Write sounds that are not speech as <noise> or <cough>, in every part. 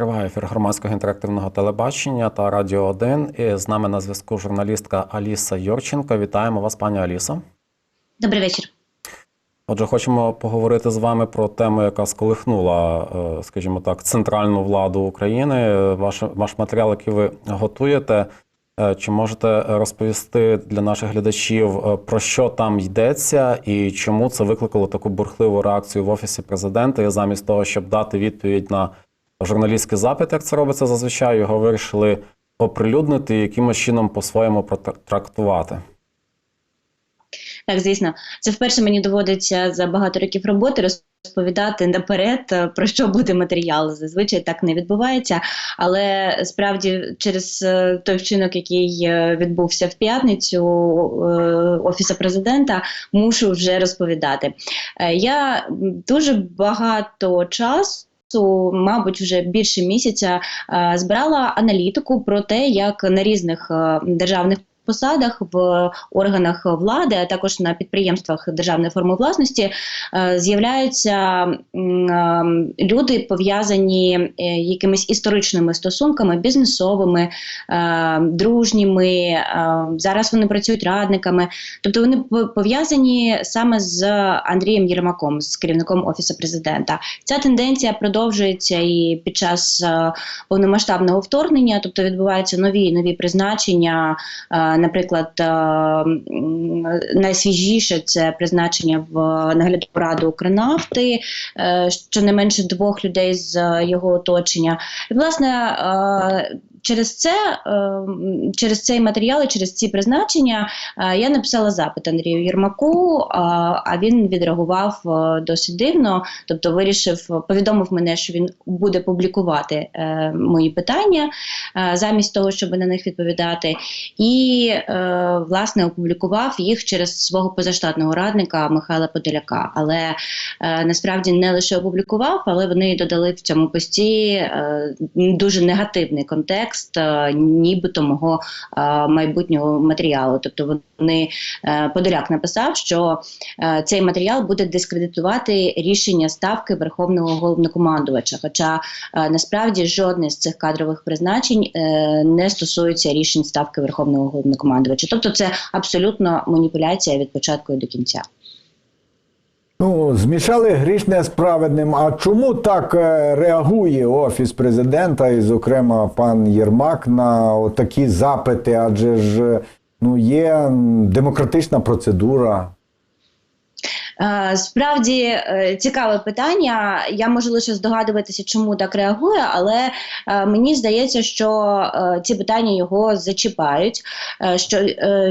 Триває ефір громадського інтерактивного телебачення та Радіо 1. І з нами на зв'язку журналістка Аліса Йорченко. Вітаємо вас, пані Алісо. Добрий вечір. Отже, хочемо поговорити з вами про тему, яка сколихнула, е, скажімо так, центральну владу України. Ваш, ваш матеріал, який ви готуєте. е, Чи можете розповісти для наших глядачів, е, про що там йдеться, і чому це викликало таку бурхливу реакцію в офісі президента? І замість того, щоб дати відповідь на журналістський запит, як це робиться зазвичай, його вирішили оприлюднити і якимось чином по-своєму протрактувати. Так, звісно, це вперше мені доводиться за багато років роботи розповідати наперед, е, про що буде матеріал. Зазвичай так не відбувається. Але справді через е, той вчинок, який е, відбувся в п'ятницю офісу президента, мушу вже розповідати. Я дуже багато часу. Мабуть, вже більше місяця е, збирала аналітику про те, як на різних е, державних посадах в органах влади, а також на підприємствах державної форми власності е, з'являються е, люди, пов'язані е, якимись історичними стосунками, бізнесовими, дружніми. Зараз вони працюють радниками. Тобто вони по- пов'язані саме з Андрієм Єрмаком, з керівником офісу президента. Ця тенденція продовжується і під час повномасштабного вторгнення, тобто відбуваються нові нові призначення. Е, Наприклад, е, найсвіжіше це призначення в наглядову раду Укрнафти, не щонайменше двох людей з е, його оточення. І, власне, е, через це, е, через цей матеріал, через ці призначення е, я написала запит Андрію Єрмаку, е, а він відреагував досить дивно, тобто вирішив, повідомив мене, що він буде публікувати мої питання замість того, щоб на них відповідати, і власне опублікував їх через свого позаштатного радника Михайла Подоляка. Але насправді не лише опублікував, але вони додали в цьому пості дуже негативний контекст, е, нібито мого е, майбутнього матеріалу. Тобто вони е, Подоляк написав, що цей матеріал буде дискредитувати рішення ставки верховного головнокомандувача. Хоча насправді жодне з цих кадрових призначень не стосується рішень ставки верховного головнокомандувача. Тобто, це абсолютно маніпуляція від початку до кінця. Ну, змішали грішне з праведним. А чому так е, реагує офіс президента, і, зокрема, пан Єрмак на такі запити? Адже ж е, ну є демократична процедура. Е, Справді е, цікаве питання. Я можу лише здогадуватися, чому так реагує, але е, мені здається, що ці питання його зачіпають, що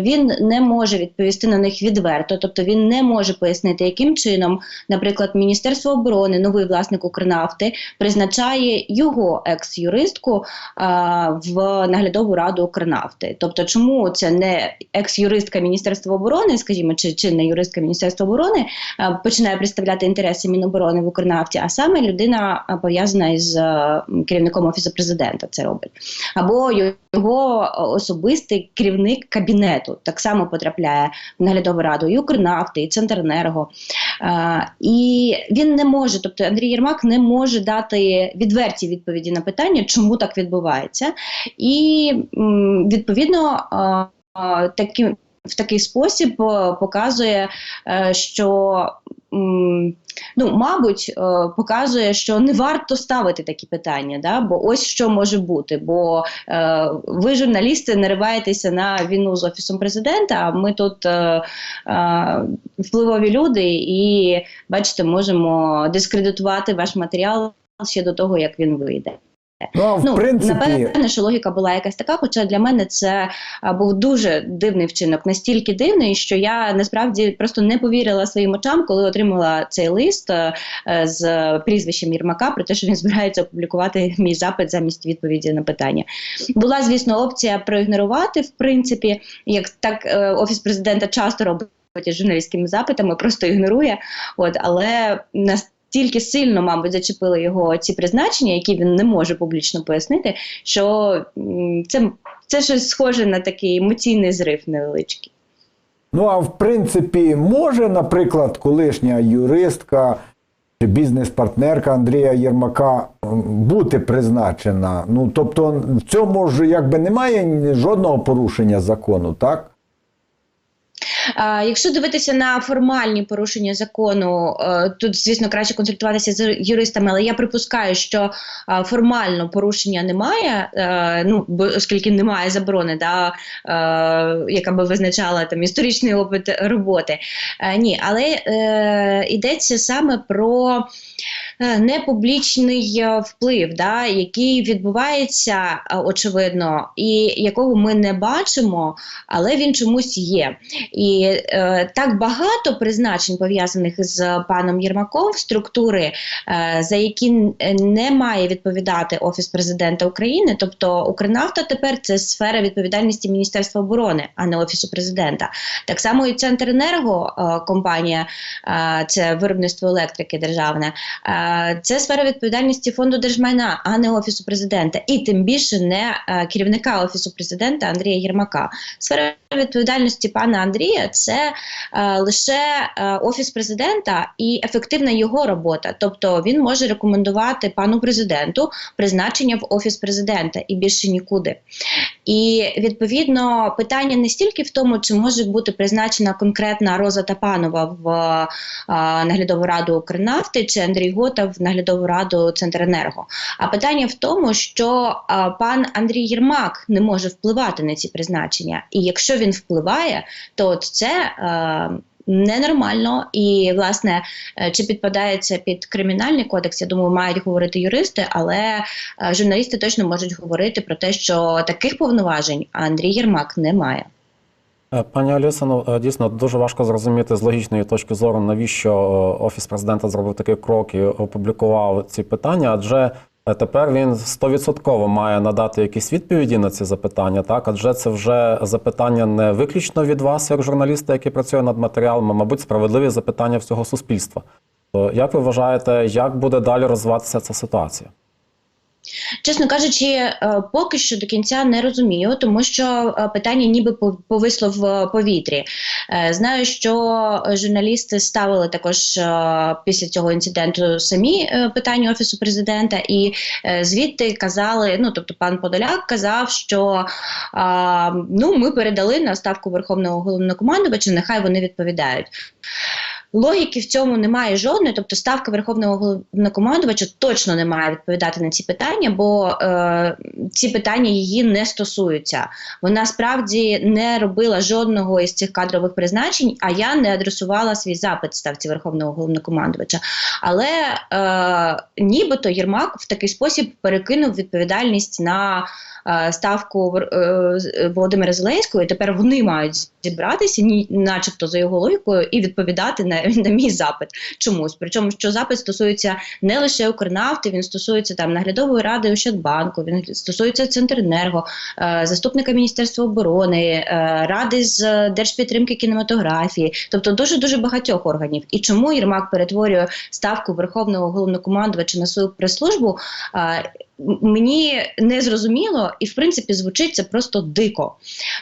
він не може відповісти на них відверто, тобто він не може пояснити, яким чином, наприклад, Міністерство оборони, новий власник Укрнафти, призначає його екс-юристку в наглядову раду Укрнафти. Тобто, чому це не екс-юристка Міністерства оборони, скажімо, чи чинна юристка Міністерства оборони починає представляти інтереси Міноборони в Укрнафті, а саме людина е, пов'язана із е, керівником офісу президента це робить, або його особистий керівник кабінету так само потрапляє в наглядову раду і Укрнафти, і Центренерго. Е, І він не може, тобто Андрій Єрмак не може дати відверті відповіді на питання, чому так відбувається, і відповідно е, е, таким. В такий спосіб е, показує, е, що ну, мабуть, е, показує, що не варто ставити такі питання, да? бо ось що може бути. Бо ви, журналісти, нариваєтеся на війну з офісом президента. А ми тут впливові люди, і бачите, можемо дискредитувати ваш матеріал ще до того, як він вийде. Ну, в Ну, принципі, напевне, що логіка була якась така, хоча для мене це був дуже дивний вчинок, настільки дивний, що я насправді просто не повірила своїм очам, коли отримала цей лист е, з прізвищем Єрмака про те, що він збирається опублікувати мій запит замість відповіді на питання. Була, звісно, опція проігнорувати, в принципі, як так е, офіс президента часто робить журналістськими запитами, просто ігнорує. От, але нас настільки сильно, мабуть, зачепили його ці призначення, які він не може публічно пояснити, що це, це щось схоже на такий емоційний зрив невеличкий. ну а в принципі, може, наприклад, колишня юристка чи бізнес-партнерка Андрія Єрмака бути призначена. Ну тобто в цьому ж якби немає жодного порушення закону, так? Якщо дивитися на формальні порушення закону, е, тут, звісно, краще консультуватися з юристами, але я припускаю, що формально порушення немає, е, ну оскільки немає заборони, да, е, яка би визначала там історичний опит роботи. Ні, але йдеться саме про непублічний вплив, да, який відбувається очевидно, і якого ми не бачимо, але він чомусь є. І е, так багато призначень пов'язаних з паном Єрмаком структури, е, за які не має відповідати Офіс президента України. Тобто Укрнафта тепер це сфера відповідальності Міністерства оборони, а не Офісу президента. Так само і Центренерго, е, компанія, е, це виробництво електрики державне. Е, Це сфера відповідальності фонду держмайна, а не офісу президента, і тим більше не е, керівника офісу президента Андрія Єрмака. Сфера відповідальності пана Андрія це е, лише е, офіс президента і ефективна його робота. Тобто він може рекомендувати пану президенту призначення в офіс президента і більше нікуди. І відповідно питання не стільки в тому, чи може бути призначена конкретна Роза Тапанова в е, наглядову раду Укрнафти чи Андрій Гота в наглядову раду Центренерго. А питання в тому, що е, пан Андрій Єрмак не може впливати на ці призначення. І якщо він впливає, то от це. Е, Ненормально і власне е, чи підпадає це під кримінальний кодекс, я думаю, мають говорити юристи, але е, журналісти точно можуть говорити про те, що таких повноважень Андрій Єрмак не має. Е, Пані Алісо, ну дійсно дуже важко зрозуміти з логічної точки зору, навіщо офіс президента зробив такий крок і опублікував ці питання, адже тепер він стовідсотково має надати якісь відповіді на ці запитання. Так, адже це вже запитання не виключно від вас, як журналіста, який працює над матеріалами, мабуть, справедливі запитання всього суспільства. То як ви вважаєте, як буде далі розвиватися ця ситуація? Чесно кажучи, е, поки що до кінця не розумію, тому що е, питання ніби повисло в е, повітрі. Знаю, що журналісти ставили також після цього інциденту самі питання офісу президента, і звідти казали: ну тобто, пан Подоляк казав, що ну ми передали на ставку верховного головнокомандувача, нехай вони відповідають. Логіки в цьому немає жодної, тобто ставка верховного головнокомандувача точно не має відповідати на ці питання, бо е, ці питання її не стосуються. Вона справді не робила жодного із цих кадрових призначень, а я не адресувала свій запит ставці верховного головнокомандувача. Але е, нібито Єрмак в такий спосіб перекинув відповідальність на е, ставку е, Володимира Зеленського, і тепер вони мають зібратися, ні, начебто за його логікою, і відповідати на, <laughs> на мій запит чомусь. Причому що запит стосується не лише Укрнафти, він стосується там наглядової ради Ощадбанку, він стосується Центренерго, е, заступника Міністерства оборони, е, ради з держпідтримки кінематографії, тобто дуже дуже багатьох органів. І чому Єрмак перетворює ставку верховного головнокомандувача на свою прес-службу? Мені не зрозуміло, і в принципі звучить це просто дико.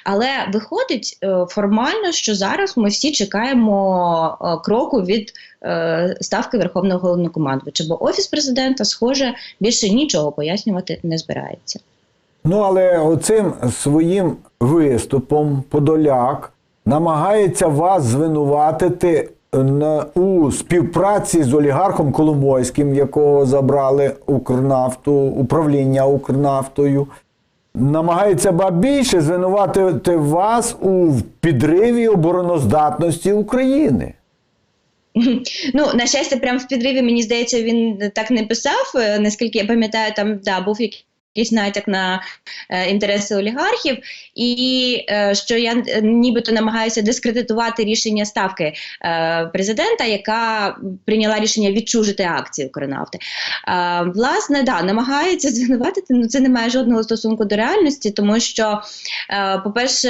Але виходить е, формально, що зараз ми всі чекаємо е, кроку від е, ставки верховного головнокомандувача, бо офіс президента, схоже, більше нічого пояснювати не збирається. Ну, але оцим своїм виступом Подоляк намагається вас звинуватити у співпраці з олігархом Коломойським, якого забрали Укрнафту, управління Укрнафтою. Намагається ба більше звинуватити вас у підриві обороноздатності України. Ну, на щастя, прямо в підриві, мені здається, він так не писав. Е, Наскільки я пам'ятаю, там да, був якийсь натяк на е, інтереси олігархів, і е, що я е, нібито намагаюся дискредитувати рішення ставки е, президента, яка прийняла рішення відчужити акції Укрнафти. Е, власне, да, намагається <laughs> звинуватити, ну це не має жодного стосунку до реальності, тому що, е, по-перше,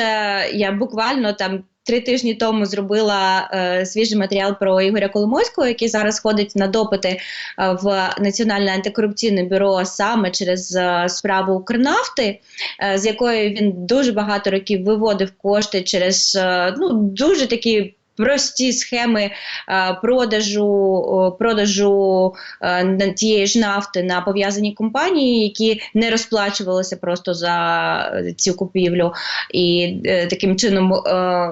я буквально там. Три тижні тому зробила е, свіжий матеріал про Ігоря Коломойського, який зараз ходить на допити е, в Національне антикорупційне бюро саме через е, справу Укрнафти, е, з якої він дуже багато років виводив кошти через е, ну дуже такі прості схеми е, продажу, продажу е, тієї ж нафти на пов'язані компанії, які не розплачувалися просто за е, цю купівлю. І таким чином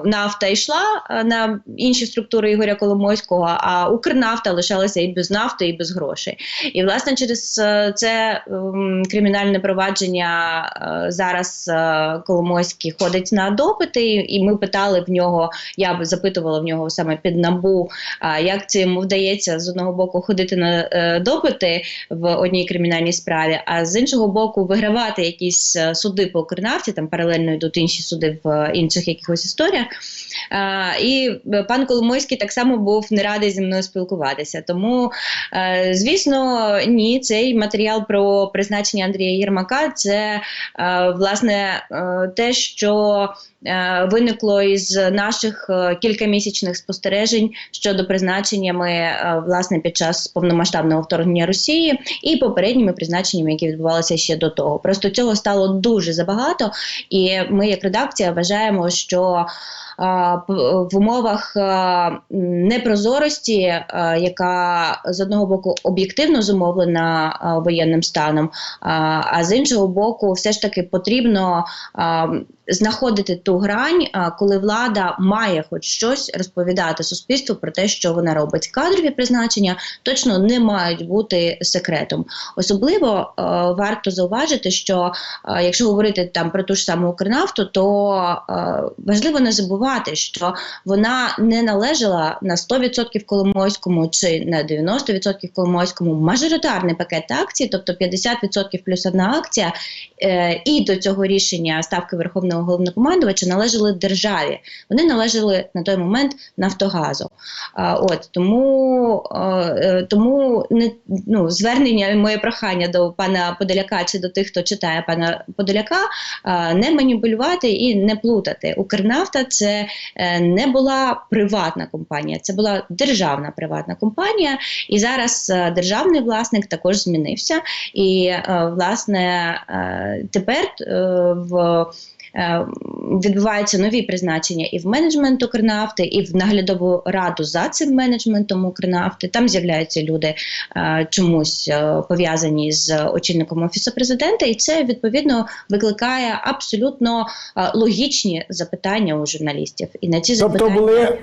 нафта йшла на інші структури Ігоря Коломойського, а Укрнафта лишалася і без нафти, і без грошей. І власне через це ем, кримінальне провадження зараз Коломойський ходить на допити, і ми питали в нього. Я запитувала в нього саме під набу, а як це йому вдається з одного боку ходити на е, допити в одній кримінальній справі, а з іншого боку, вигравати якісь е, суди по Укрнафті, там паралельно йдуть інші суди в е, інших якихось історіях. А, і пан Коломойський так само був не радий зі мною спілкуватися. Тому, звісно, ні, цей матеріал про призначення Андрія Єрмака це власне те, що виникло із наших е, кількамісячних спостережень щодо призначеннями е, власне під час повномасштабного вторгнення Росії і попередніми призначеннями, які відбувалися ще до того. Просто цього стало дуже забагато, і ми, як редакція, вважаємо, що в умовах непрозорості, яка з одного боку об'єктивно зумовлена воєнним станом, а, з іншого боку, все ж таки потрібно знаходити ту грань, коли влада має хоч щось розповідати суспільству про те, що вона робить. Кадрові призначення точно не мають бути секретом. Особливо е, варто зауважити, що е, якщо говорити там про ту ж саму Укрнафту, то е, важливо не забувати, що вона не належала на 100% Коломойському чи на 90% Коломойському мажоритарний пакет акцій, тобто 50% плюс одна акція, е, і до цього рішення ставки Верховного головнокомандувача належали державі. Вони належали на той момент Нафтогазу. А, от тому, е, тому не ну звернення, моє прохання до пана Подоляка чи до тих, хто читає пана Подоляка, е, не маніпулювати і не плутати. Укрнафта це е, не була приватна компанія, це була державна приватна компанія. І зараз е, державний власник також змінився. І е, власне тепер в відбуваються нові призначення і в менеджмент Укрнафти, і в наглядову раду за цим менеджментом Укрнафти. Там з'являються люди е, чомусь е, пов'язані з очільником офісу президента, і це відповідно викликає абсолютно е, логічні запитання у журналістів. І на ці Тобто запитання були,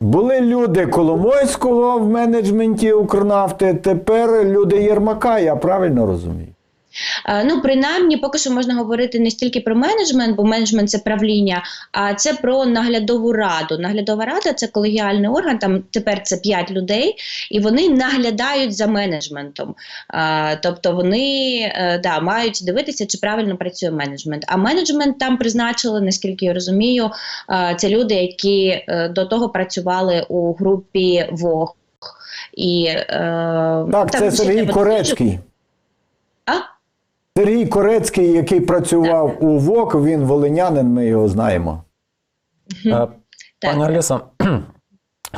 були люди Коломойського в менеджменті Укрнафти, тепер люди Єрмака, я правильно розумію? Е, Ну, принаймні, поки що можна говорити не стільки про менеджмент, бо менеджмент це правління, а це про наглядову раду. Наглядова рада це колегіальний орган. Там тепер це 5 людей, і вони наглядають за менеджментом. Е, Тобто вони е, да, мають дивитися, чи правильно працює менеджмент. А менеджмент там призначили, наскільки я розумію, це люди, які до того працювали у групі ВОГ. І, Так, там це Сергій Корецький. А? Сергій Корецький, який працював у ВОК, він волинянин, ми його знаємо. Е, Пані Аліса, <clears throat>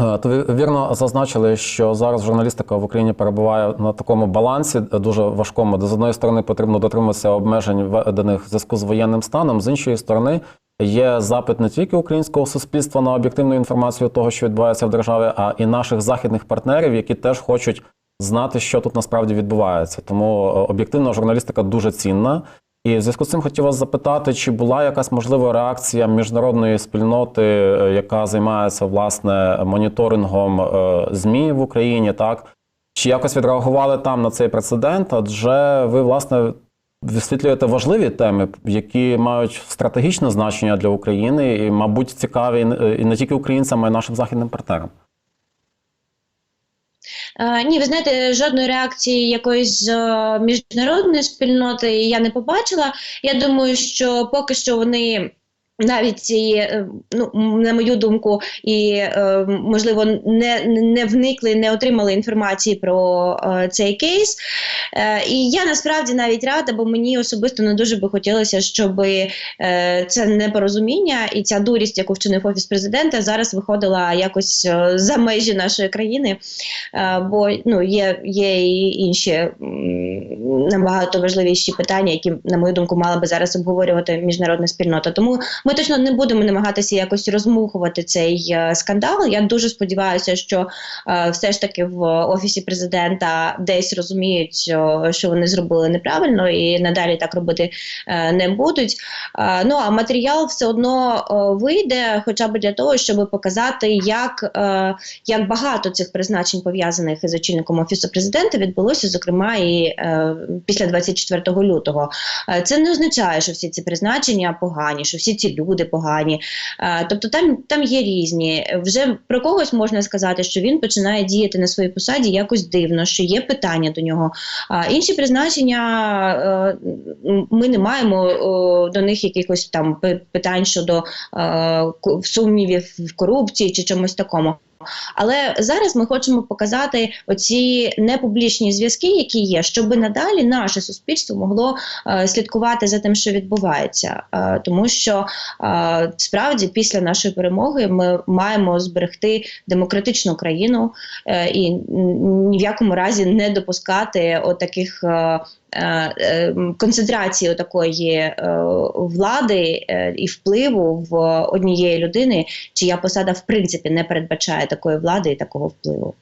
е, то ви вірно зазначили, що зараз журналістика в Україні перебуває на такому балансі е, дуже важкому, де з одної сторони потрібно дотримуватися обмежень введених в зв'язку з воєнним станом, з іншої сторони. Є запит не тільки українського суспільства на об'єктивну інформацію того, що відбувається в державі, а і наших західних партнерів, які теж хочуть знати, що тут насправді відбувається. Тому е, об'єктивна журналістика дуже цінна. І в зв'язку з цим хотів вас запитати, чи була якась можлива реакція міжнародної спільноти, е, яка займається власне моніторингом е, ЗМІ в Україні, так? Чи якось відреагували там на цей прецедент? Адже ви, власне, висвітлюєте важливі теми, які мають стратегічне значення для України і, мабуть, цікаві і не тільки українцям, а й нашим західним партнерам. Е, Ні, ви знаєте, жодної реакції якоїсь з е, міжнародної спільноти я не побачила. Я думаю, що поки що вони. Навіть ці, е, ну на мою думку, і е, можливо не, не вникли, не отримали інформації про е, цей кейс. І я насправді навіть рада, бо мені особисто не дуже би хотілося, щоб це непорозуміння і ця дурість, яку вчинив офіс президента, зараз виходила якось за межі нашої країни. Бо ну є, є і інші набагато важливіші питання, які, на мою думку, мала би зараз обговорювати міжнародна спільнота. Тому Ми точно не будемо намагатися якось розмухувати цей е, скандал. Я дуже сподіваюся, що е, все ж таки в офісі президента десь розуміють, що вони зробили неправильно, і надалі так робити е, не будуть. Е, ну а матеріал все одно е, вийде, хоча б для того, щоб показати, як, е, як багато цих призначень пов'язаних із очільником офісу президента відбулося, зокрема і е, після 24 лютого. Е, Це не означає, що всі ці призначення погані, що всі ці люди погані. Тобто там, там є різні. Вже про когось можна сказати, що він починає діяти на своїй посаді якось дивно, що є питання до нього. Інші призначення е, ми не маємо до них якихось там питань щодо е, сумнівів в корупції чи чомусь такому. Але зараз ми хочемо показати оці непублічні зв'язки, які є, щоб надалі наше суспільство могло е, слідкувати за тим, що відбувається. Е, тому що е, справді після нашої перемоги ми маємо зберегти демократичну країну і ні в якому разі не допускати отаких. Е, е, концентрації такої е, влади е, і впливу в однієї людини, чия посада в принципі не передбачає такої влади і такого впливу.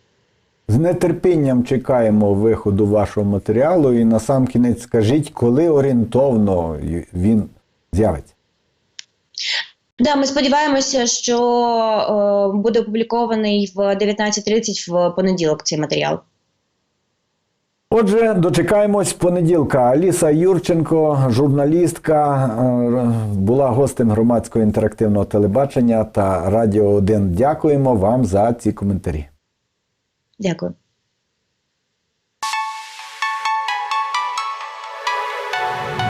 З нетерпінням чекаємо виходу вашого матеріалу і на сам кінець скажіть, коли орієнтовно він з'явиться. Да, ми сподіваємося, що е, буде опублікований в 19.30 в понеділок цей матеріал. Отже, дочекаємось понеділка. Аліса Юрченко, журналістка, е, була гостем громадського інтерактивного телебачення та Радіо 1. Дякуємо вам за ці коментарі. Дякую.